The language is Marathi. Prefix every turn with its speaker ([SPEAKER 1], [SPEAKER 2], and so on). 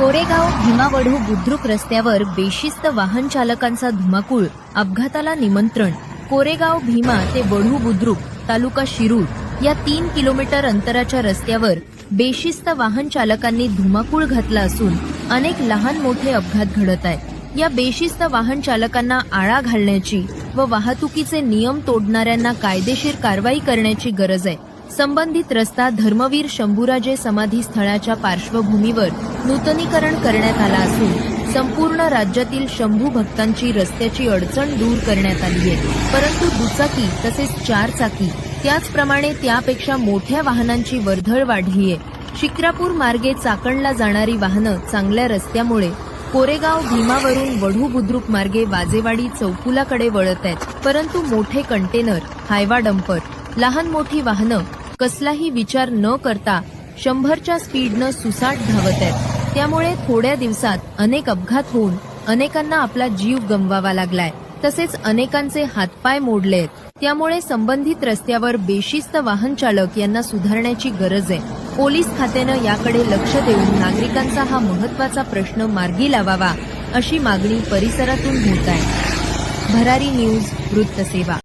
[SPEAKER 1] कोरेगाव भीमावढू बुद्रुक रस्त्यावर बेशिस्त वाहन चालकांचा धुमाकूळ अपघाताला निमंत्रण कोरेगाव भीमा ते वढू बुद्रुक तालुका शिरूर या तीन किलोमीटर अंतराच्या रस्त्यावर बेशिस्त वाहन चालकांनी धुमाकूळ घातला असून अनेक लहान मोठे अपघात घडत आहेत. या बेशिस्त वाहन चालकांना आळा घालण्याची व वाहतुकीचे नियम तोडणाऱ्यांना कायदेशीर कारवाई करण्याची गरज आहे. संबंधित रस्ता धर्मवीर शंभूराजे समाधी स्थळाच्या पार्श्वभूमीवर नूतनीकरण करण्यात आला असून संपूर्ण राज्यातील शंभू भक्तांची रस्त्याची अडचण दूर करण्यात आली आहे. परंतु दुचाकी तसेच चारचाकी त्याचप्रमाणे त्यापेक्षा मोठ्या वाहनांची वर्दळ वाढली आहे. शिक्रापूर मार्गे चाकणला जाणारी वाहनं चांगल्या रस्त्यामुळे कोरेगाव भीमावरून वढू बुद्रुक मार्गे वाजेवाडी चौकुलाकडे वळत आहेत. परंतु मोठे कंटेनर हायवा डंपर लहान मोठी वाहनं कसलाही विचार न करता शंभरच्या स्पीडनं सुसाट धावत आहेत. त्यामुळे थोड्या दिवसात अनेक अपघात होऊन अनेकांना आपला जीव गमवावा लागलाय. तसेच अनेकांचे हातपाय मोडले आहेत त्यामुळे संबंधित रस्त्यावर बेशिस्त वाहन चालक यांना सुधारण्याची गरज आहे. पोलीस खात्यानं याकडे लक्ष देऊन नागरिकांचा हा महत्त्वाचा प्रश्न मार्गी लावावा अशी मागणी परिसरातून होत आहे. भरारी न्यूज वृत्तसेवा.